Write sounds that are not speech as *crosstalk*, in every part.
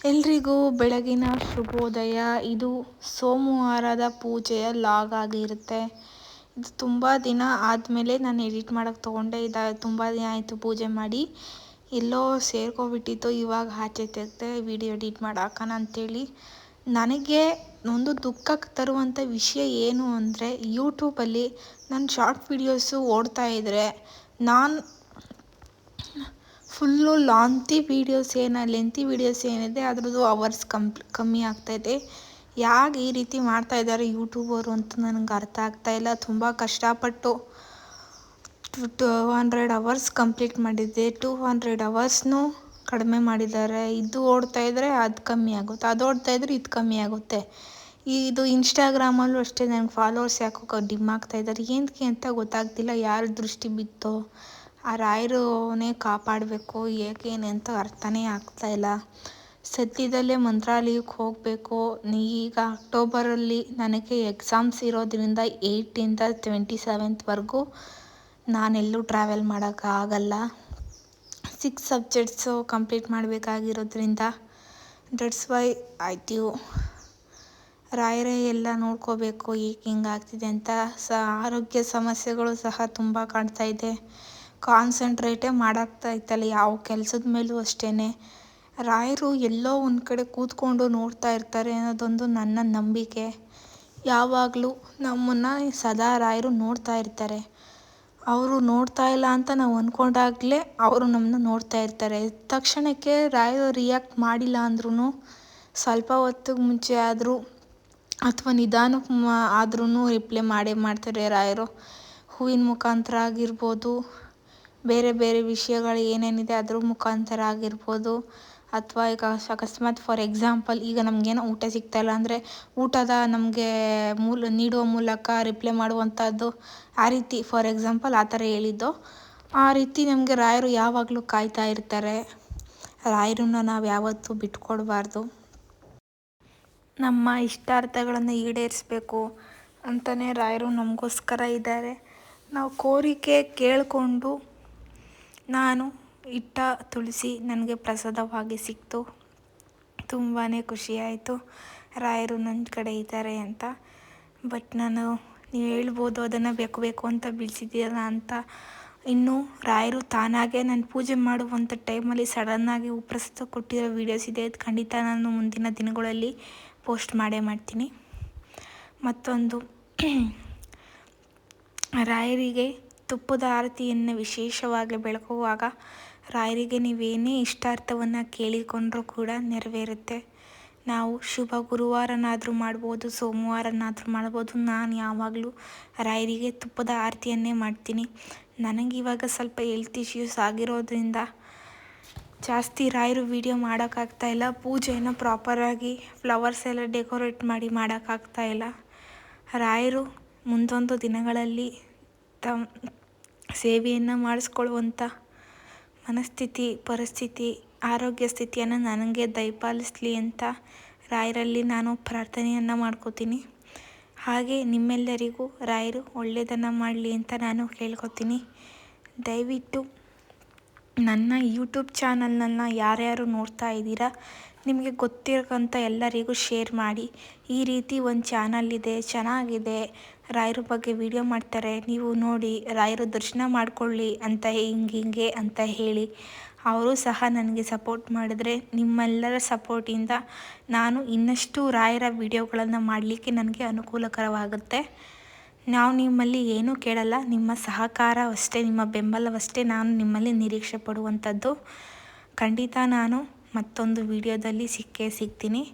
ಎಲ್ರಿಗೂ ಬೆಳಗಿನ ಶುಭೋದಯ. ಇದು ಸೋಮವಾರದ ಪೂಜೆಯ ಲಾಗ್ ಆಗಿರುತ್ತೆ. ಇದು ತುಂಬ ದಿನ ಆದಮೇಲೆ ನಾನು ಎಡಿಟ್ ಮಾಡೋಕ್ಕೆ ತೊಗೊಂಡೆ ಇದು ತುಂಬ ದಿನ ಆಯಿತು ಪೂಜೆ ಮಾಡಿ. ಎಲ್ಲೋ ಸೇರ್ಕೊಬಿಟ್ಟಿತ್ತು. ಇವಾಗ ಆಚೆ ತೆಗೆದೆ ವಿಡಿಯೋ ಎಡಿಟ್ ಮಾಡಿ ಅಂಥೇಳಿ ನನಗೆ ಒಂದು ದುಃಖಕ್ಕೆ ತರುವಂಥ ವಿಷಯ ಏನು ಅಂದರೆ ಯೂಟ್ಯೂಬಲ್ಲಿ ನನ್ನ ಶಾರ್ಟ್ ವಿಡಿಯೋಸು ಓಡ್ತಾ ಇದ್ದರೆ ನಾನು ಫುಲ್ಲು ಲಾಂತಿ ವೀಡಿಯೋಸ್ ಏನು, ಲೆಂತಿ ವೀಡಿಯೋಸ್ ಏನಿದೆ, ಅದ್ರದ್ದು ಅವರ್ಸ್ ಕಂಪ್ ಕಮ್ಮಿ ಆಗ್ತಾಯಿದೆ ಯಾಕೆ ಈ ರೀತಿ ಮಾಡ್ತಾ ಇದ್ದಾರೆ ಯೂಟ್ಯೂಬರು ಅಂತ ನನಗೆ ಅರ್ಥ ಆಗ್ತಾಯಿಲ್ಲ ತುಂಬ ಕಷ್ಟಪಟ್ಟು ಟು ಹಂಡ್ರೆಡ್ ಅವರ್ಸ್ ಕಂಪ್ಲೀಟ್ ಮಾಡಿದ್ದೆ. ಟೂ ಹಂಡ್ರೆಡ್ ಅವರ್ಸ್ನೂ ಕಡಿಮೆ ಮಾಡಿದ್ದಾರೆ. ಇದು ಓಡ್ತಾ ಇದ್ದರೆ ಅದು ಕಮ್ಮಿ ಆಗುತ್ತೆ. ಅದು ಓಡ್ತಾ ಇದ್ದರೆ ಇದು ಕಮ್ಮಿ ಆಗುತ್ತೆ. ಇದು ಇನ್ಸ್ಟಾಗ್ರಾಮಲ್ಲೂ ಅಷ್ಟೇ ನನಗೆ ಫಾಲೋವರ್ಸ್ ಯಾಕೋ ಡಿಮ್ ಆಗ್ತಾ ಇದ್ದಾರೆ ಏನಕ್ಕೆ ಅಂತ ಗೊತ್ತಾಗ್ತಿಲ್ಲ. ಯಾರ ದೃಷ್ಟಿ ಬಿತ್ತೋ ಆ ರಾಯರನ್ನೇ ಕಾಪಾಡಬೇಕು ಏಕೇನೆ ಅಂತ ಅರ್ಥನೇ ಆಗ್ತಾ ಇಲ್ಲ. ಸದ್ಯದಲ್ಲೇ ಮಂತ್ರಾಲಯಕ್ಕೆ ಹೋಗಬೇಕು. ಈಗ ಅಕ್ಟೋಬರಲ್ಲಿ ನನಗೆ ಎಕ್ಸಾಮ್ಸ್ ಇರೋದ್ರಿಂದ ಏಯ್ಟಿಂದ ಟ್ವೆಂಟಿ ಸೆವೆಂತ್ವರೆಗೂ ನಾನೆಲ್ಲೂ ಟ್ರಾವೆಲ್ ಮಾಡೋಕ್ಕಾಗಲ್ಲ ಸಿಕ್ಸ್ ಸಬ್ಜೆಕ್ಟ್ಸು ಕಂಪ್ಲೀಟ್ ಮಾಡಬೇಕಾಗಿರೋದ್ರಿಂದ ದಟ್ಸ್ ವೈ ಆಯ್ತು ರಾಯರೇ ಎಲ್ಲ ನೋಡ್ಕೋಬೇಕು, ಏಕೆ ಹಿಂಗಾಗ್ತಿದೆ ಅಂತ. ಸ, ಆರೋಗ್ಯ ಸಮಸ್ಯೆಗಳು ಸಹ ತುಂಬ ಕಾಣ್ತಾ ಇದೆ. ಕಾನ್ಸಂಟ್ರೇಟೇ ಇತ್ತಲ್ಲ, ಯಾವ ಕೆಲಸದ ಮೇಲೂ ಅಷ್ಟೇ ರಾಯರು ಎಲ್ಲೋ ಒಂದು ಕಡೆ ಕೂತ್ಕೊಂಡು ನೋಡ್ತಾ ಇರ್ತಾರೆ ಅನ್ನೋದೊಂದು ನನ್ನ ನಂಬಿಕೆ. ಯಾವಾಗಲೂ ನಮ್ಮನ್ನು ಸದಾ ರಾಯರು ನೋಡ್ತಾ ಇರ್ತಾರೆ. ಅವರು ನೋಡ್ತಾ ಇಲ್ಲ ಅಂತ ನಾವು ಅಂದ್ಕೊಂಡಾಗಲೇ ಅವರು ನಮ್ಮನ್ನ ನೋಡ್ತಾ ಇರ್ತಾರೆ. ತಕ್ಷಣಕ್ಕೆ ರಾಯರು ರಿಯಾಕ್ಟ್ ಮಾಡಿಲ್ಲ ಅಂದ್ರೂ ಸ್ವಲ್ಪ ಹೊತ್ತಿಗೆ ಮುಂಚೆ ಆದರೂ ಅಥವಾ ನಿಧಾನಕ್ಕೆ ಆದ್ರೂ ರಿಪ್ಲೈ ಮಾಡೇ ಮಾಡ್ತಾರೆ ರಾಯರು. ಹೂವಿನ ಮುಖಾಂತರ ಆಗಿರ್ಬೋದು ಬೇರೆ ಬೇರೆ ವಿಷಯಗಳು ಏನೇನಿದೆ ಅದ್ರ ಮುಖಾಂತರ ಆಗಿರ್ಬೋದು. ಅಥವಾ ಈಗ ಅಕಸ್ಮಾತ್ ಫಾರ್ ಎಕ್ಸಾಂಪಲ್ ಈಗ ನಮಗೇನೋ ಊಟ ಸಿಗ್ತಾಯಿಲ್ಲ ಅಂದರೆ ಊಟದ ನಮಗೆ ಮೂಲ ನೀಡುವ ಮೂಲಕ ರಿಪ್ಲೈ ಮಾಡುವಂಥದ್ದು ಆ ರೀತಿ. ಫಾರ್ ಎಕ್ಸಾಂಪಲ್ ಆ ಥರ ಹೇಳಿದ್ದು. ಆ ರೀತಿ ನಮಗೆ ರಾಯರು ಯಾವಾಗಲೂ ಕಾಯ್ತಾ ಇರ್ತಾರೆ. ರಾಯರನ್ನ ನಾವು ಯಾವತ್ತೂ ಬಿಟ್ಕೊಡ್ಬಾರ್ದು. ನಮ್ಮ ಇಷ್ಟಾರ್ಥಗಳನ್ನು ಈಡೇರಿಸ್ಬೇಕು ಅಂತಲೇ ರಾಯರು ನಮಗೋಸ್ಕರ ಇದ್ದಾರೆ. ನಾವು ಕೋರಿಕೆ ಕೇಳಿಕೊಂಡು ನಾನು ಇಟ್ಟ ತುಳಸಿ ನನಗೆ ಪ್ರಸಾದವಾಗಿ ಸಿಕ್ತು. ತುಂಬಾ ಖುಷಿಯಾಯಿತು. ರಾಯರು ನನ್ನ ಕಡೆ ಇದ್ದಾರೆ ಅಂತ. ಬಟ್ ನಾನು, ನೀವು ಹೇಳ್ಬೋದು ಅದನ್ನು ಬೇಕು ಬೇಕು ಅಂತ ಬಿಡಿಸಿದ್ದೀರ ಅಂತ. ಇನ್ನು ರಾಯರು ತಾನಾಗೆ ನಾನು ಪೂಜೆ ಮಾಡುವಂಥ ಟೈಮಲ್ಲಿ ಸಡನ್ನಾಗಿ ಉಪ್ರಸ್ತ ಕೊಟ್ಟಿರೋ ವೀಡಿಯೋಸ್ ಇದೆ. ಅದು ಖಂಡಿತ ನಾನು ಮುಂದಿನ ದಿನಗಳಲ್ಲಿ ಪೋಸ್ಟ್ ಮಾಡೇ ಮಾಡ್ತೀನಿ. ಮತ್ತೊಂದು, *clears throat* ರಾಯರಿಗೆ ತುಪ್ಪದ ಆರತಿಯನ್ನು ವಿಶೇಷವಾಗಿ ಬೆಳಗುವಾಗ ರಾಯರಿಗೆ ನೀವೇನೇ ಇಷ್ಟಾರ್ಥವನ್ನು ಕೇಳಿಕೊಂಡರೂ ಕೂಡ ನೆರವೇರುತ್ತೆ. ನಾವು ಶುಭ ಗುರುವಾರನಾದರೂ ಮಾಡ್ಬೋದು, ಸೋಮವಾರನಾದರೂ ಮಾಡ್ಬೋದು. ನಾನು ಯಾವಾಗಲೂ ರಾಯರಿಗೆ ತುಪ್ಪದ ಆರತಿಯನ್ನೇ ಮಾಡ್ತೀನಿ. ನನಗಿವಾಗ ಸ್ವಲ್ಪ ಹೆಲ್ತ್ ಇಶ್ಯೂಸ್ ಆಗಿರೋದ್ರಿಂದ ಜಾಸ್ತಿ ರಾಯರು ವೀಡಿಯೋ ಮಾಡೋಕ್ಕಾಗ್ತಾ ಇಲ್ಲ. ಪೂಜೆಯನ್ನು ಪ್ರಾಪರಾಗಿ ಫ್ಲವರ್ಸ್ ಎಲ್ಲ ಡೆಕೋರೇಟ್ ಮಾಡಿ ಮಾಡೋಕ್ಕಾಗ್ತಾ ಇಲ್ಲ. ರಾಯರು ಮುಂದೊಂದು ದಿನಗಳಲ್ಲಿ ತಮ್ಮ ಸೇವೆಯನ್ನು ಮಾಡಿಸ್ಕೊಳ್ಳುವಂಥ ಮನಸ್ಥಿತಿ, ಪರಿಸ್ಥಿತಿ, ಆರೋಗ್ಯ ಸ್ಥಿತಿಯನ್ನು ನನಗೆ ದಯಪಾಲಿಸಲಿ ಅಂತ ರಾಯರಲ್ಲಿ ನಾನು ಪ್ರಾರ್ಥನೆಯನ್ನು ಮಾಡ್ಕೋತೀನಿ. ಹಾಗೆ ನಿಮ್ಮೆಲ್ಲರಿಗೂ ರಾಯರು ಒಳ್ಳೆಯದನ್ನು ಮಾಡಲಿ ಅಂತ ನಾನು ಕೇಳ್ಕೊತೀನಿ ದಯವಿಟ್ಟು ನನ್ನ ಯೂಟ್ಯೂಬ್ ಚಾನಲ್ನನ್ನು ಯಾರ್ಯಾರು ನೋಡ್ತಾ ಇದ್ದೀರಾ, ನಿಮಗೆ ಗೊತ್ತಿರೋಂಥ ಎಲ್ಲರಿಗೂ ಶೇರ್ ಮಾಡಿ. ಈ ರೀತಿ ಒಂದು ಚಾನಲ್ ಇದೆ, ಚೆನ್ನಾಗಿದೆ. ರಾಯರ ಬಗ್ಗೆ ವಿಡಿಯೋ ಮಾಡ್ತಾರೆ, ನೀವು ನೋಡಿ, ರಾಯರ ದರ್ಶನ ಮಾಡಿಕೊಳ್ಳಿ ಅಂತ ಹಿಂಗೆ ಹಿಂಗೆ ಅಂತ ಹೇಳಿ. ಅವರು ಸಹ ನನಗೆ ಸಪೋರ್ಟ್ ಮಾಡಿದ್ರೆ ನಿಮ್ಮೆಲ್ಲರ ಸಪೋರ್ಟಿಂದ ನಾನು ಇನ್ನಷ್ಟು ರಾಯರ ವಿಡಿಯೋಗಳನ್ನು ಮಾಡಲಿಕ್ಕೆ ನನಗೆ ಅನುಕೂಲಕರವಾಗುತ್ತೆ. ನಾವು ನಿಮ್ಮಲ್ಲಿ ಏನೂ ಕೇಳಲ್ಲ, ನಿಮ್ಮ ಸಹಕಾರವಷ್ಟೇ, ನಿಮ್ಮ ಬೆಂಬಲವಷ್ಟೇ ನಾನು ನಿಮ್ಮಲ್ಲಿ ನಿರೀಕ್ಷೆ ಪಡುವಂಥದ್ದು. ಖಂಡಿತ ನಾನು ಮತ್ತೊಂದು ವಿಡಿಯೋದಲ್ಲಿ ಸಿಕ್ಕೇ ಸಿಗ್ತೀನಿ.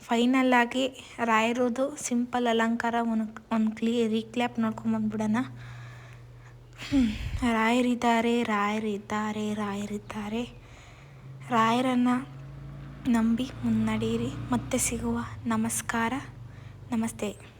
ಫೈನಲ್ಲಾಗಿ ರಾಯರೋದು ಸಿಂಪಲ್ ಅಲಂಕಾರ ಒಂದು ಒಂದು ಕ್ಲೀ, ರೀಕ್ಲ್ಯಾಪ್ ನೋಡ್ಕೊಂಬಂದ್ಬಿಡೋಣ ರಾಯರಿದ್ದಾರೆ ರಾಯರಿದ್ದಾರೆ ರಾಯರಿದ್ದಾರೆ. ರಾಯರನ್ನು ನಂಬಿ ಮುನ್ನಡೆಯಿರಿ. ಮತ್ತೆ ಸಿಗುವ ನಮಸ್ಕಾರ. ನಮಸ್ತೆ.